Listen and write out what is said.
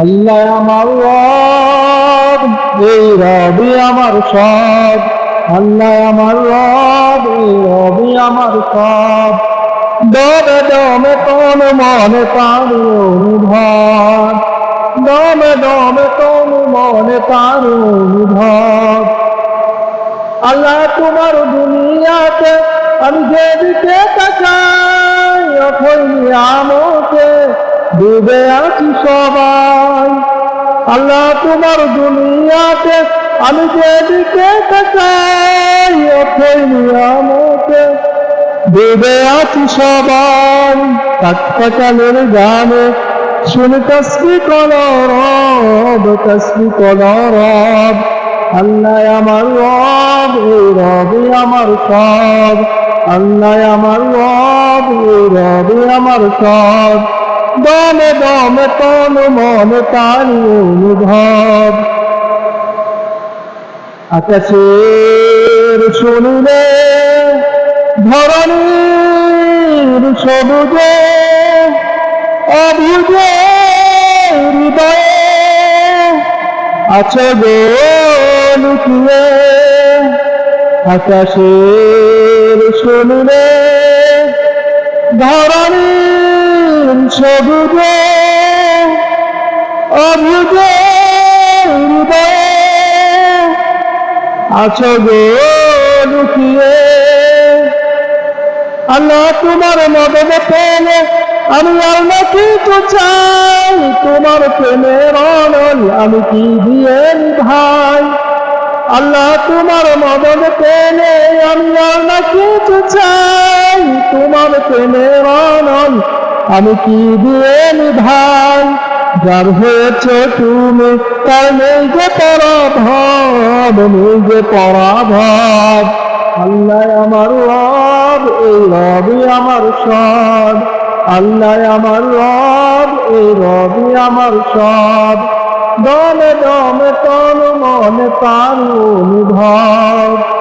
আল্লাহ আমার রব, এই রবি আমার সব। আল্লাহ আমার রব, এই রবি আমার সব। দমে দমে কোন মনে তার অনুভব। দমে দমে কোন মনে তার অনুভব। আল্লাহ তোমার দুনিয়াতে আমি যেদিকে তাকাই, অথই আমতে ডুবে আছি সবাই। আল্লাহ তোমার দুনিয়াতে, আমি যেদিকে তাকাই, অথই আছি সবাই কাকতাকালের গানে, শুনে তসবি কলরব তসবি কলরব আল্লাহ আমার রব, এই রবি আমার সব। আল্লাহ আমার রব, এই রবি আমার সব। দমে দমে তন মনে তারি অনুভব। আকাশের শুনিলে ধরণীর সবুজে অভুজে হৃদয়ে আছে গো লুকিয়ে। আকাশের শুনিলে ধরণীর সবুজে, অভুজে আছো গো লুকিয়ে। আল্লাহ, তোমার মদত পেলে আমি না কিছু চাই। তোমার প্রেমের অনল আমি কি দিয়ে ভাই আল্লাহ, তোমার মদত পেলে আমি না কিছু চাই। তোমার প্রেমের অনল আমি কি দিয়ে নিধান? যার হয়েছ তুমি, তার নেই যে পরাভব নেই যে পরাভব আল্লাহ আমার রব, এই রবি আমার সব। আল্লাহ আমার রব, এই রবি আমার সব। দমে দমে তন মনে তার অনুভব